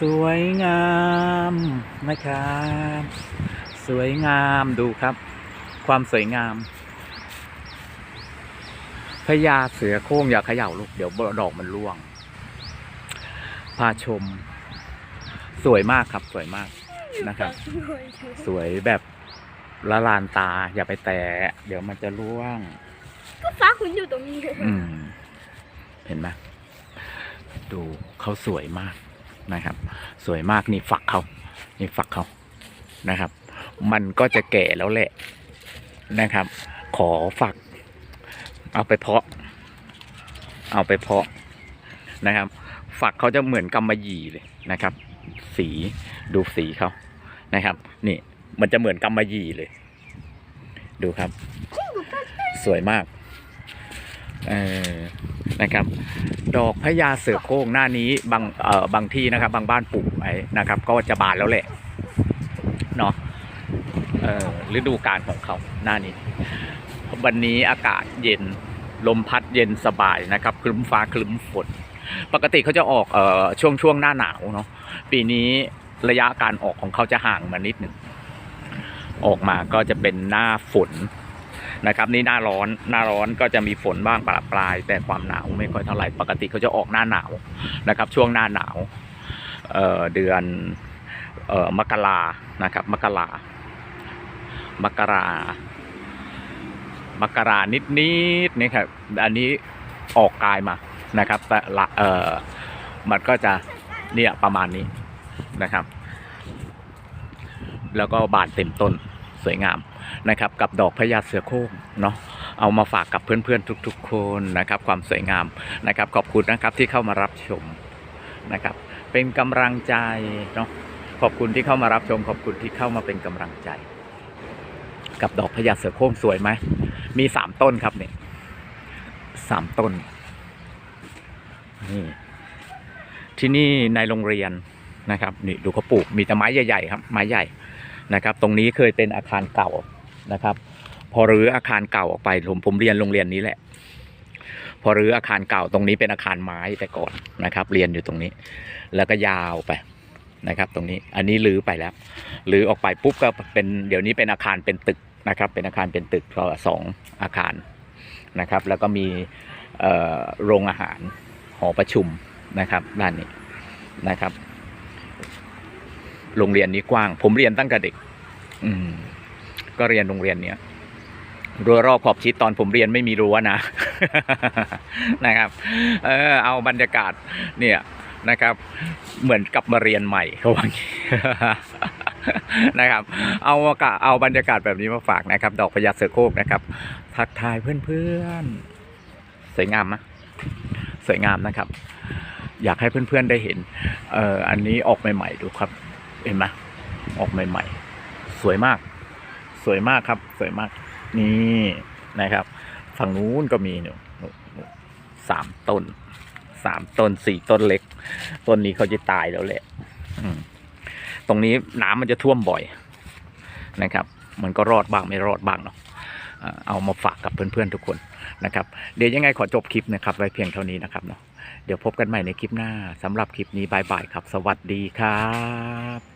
สวยงามนะครับ สวยงามดูครับ ความสวยงามพญาเสือโคร่งอย่าเขย่าลูกเดี๋ยวดอกมันร่วง พาชม สวยมากครับ สวยมากนะครับ สวยแบบละลานตา อย่าไปแตะเดี๋ยวมันจะร่วง ก็ฟ้าคุณอยู่ตรงนี้อืม เห็นไหมดูเขาสวยมาก นะครับ สวยมากนี่ฝักเขานี่ฝักเขานะครับ มันก็จะแก่แล้วแหละนะครับ ขอฝัก เอาไปเพาะ เอาไปเพาะนะครับ ฝักเขาจะเหมือนกำมะหยี่เลยนะครับ สีดูสีเขานะครับ นี่มันจะเหมือนกำมะหยี่เลย ดูครับ สวยมากเออ นะครับ ดอกพญาเสือโคร่งหน้านี้บางเอ่อบางที่นะครับ บางบ้านปลูกไว้นะครับ ก็จะบานแล้วแหละเนาะเอ่อฤดูกาลของเขาหน้านี้ วันนี้อากาศเย็นลมพัดเย็นสบายนะครับคลึ้มฟ้าคลึ้มฝนปกติเขาจะออกเอ่อช่วงช่วงหน้าหนาวเนาะปีนี้ระยะการออกของเขาจะห่างมานิดหนึ่งออกมาก็จะเป็นหน้าฝน นะครับนี่หน้าร้อนหน้าร้อนก็จะมีฝนบ้างปลาปลาย แต่ความหนาวไม่ค่อยเท่าไหร่ปกติเขาจะออกหน้าหนาวนะครับ ช่วงหน้าหนาวเเดือนออมกรานะครับ มกรามกรามกรานิดนิดนี่ครับอันนี้ออกกายมานะครับแต่ละเออมันก็จะเนี่ยประมาณนี้นะครับ แล้วก็บานเต็มต้นสวยงาม นะครับกับดอกพญาเสือโคร่งเนาะเอามาฝากกับเพื่อนๆทุกๆคนนะครับ ความสวยงามนะครับ ขอบคุณนะครับที่เข้ามารับชมนะครับ เป็นกำลังใจเนาะขอบคุณที่เข้ามารับชม ขอบคุณที่เข้ามาเป็นกำลังใจ กับดอกพญาเสือโคร่งสวยไหมมีสามต้นครับเนี่ยสามต้นนี่ที่นี่ในโรงเรียนนะครับนี่ดูเขาปลูกมีแต่ไม้ใหญ่ๆครับไม้ใหญ่นะครับ ตรงนี้เคยเป็นอาคารเก่า นะครับ พอรื้ออาคารเก่าออกไปผมผมเรียนโรงเรียนนี้แหละ พอรื้ออาคารเก่าตรงนี้เป็นอาคารไม้แต่ก่อนนะครับ เรียนอยู่ตรงนี้ แล้วก็ยาวไปนะครับ ตรงนี้อันนี้รื้อไปแล้วรื้อออกไปปุ๊บก็เป็นเดี๋ยวนี้เป็นอาคารเป็นตึกนะครับ เป็นอาคารเป็นตึกก็สองอาคารนะครับ แล้วก็มีโรงอาหารหอประชุมนะครับ ด้านนี้นะครับ โรงเรียนนี้กว้าง ผมเรียนตั้งแต่เด็ก อืม ก็เรียนโรงเรียนเนี้ยรั้วรอบขอบชิดตอนผมเรียนไม่มีรั้วนะนะครับ เออเอาบรรยากาศเนี่ยนะครับ เหมือนกับมาเรียนใหม่เขาว่างี้นะครับ เอาอากาศเอาบรรยากาศแบบนี้มาฝากนะครับ ดอกพญาเสือโคร่งนะครับ ทักทายเพื่อนๆ สวยงามนะสวยงามนะครับ อยากให้เพื่อนๆได้เห็นเอ่ออันนี้ออกใหม่ๆดูครับ เห็นไหมออกใหม่ๆ สวยมาก สวยมากครับ สวยมาก นี่นะครับ ฝั่งนู้นก็มีหนูสามต้นสามต้นสี่ต้นเล็ก ต้นนี้เขาจะตายแล้วแหละตรงนี้น้ำมันจะท่วมบ่อยนะครับ มันก็รอดบ้างไม่รอดบ้างเนาะเอามาฝากกับเพื่อนๆทุกคนนะครับ เดี๋ยวยังไงขอจบคลิปนะครับไว้เพียงเท่านี้นะครับเนาะเดี๋ยวพบกันใหม่ในคลิปหน้าสำหรับคลิปนี้บายบายครับ สวัสดีครับ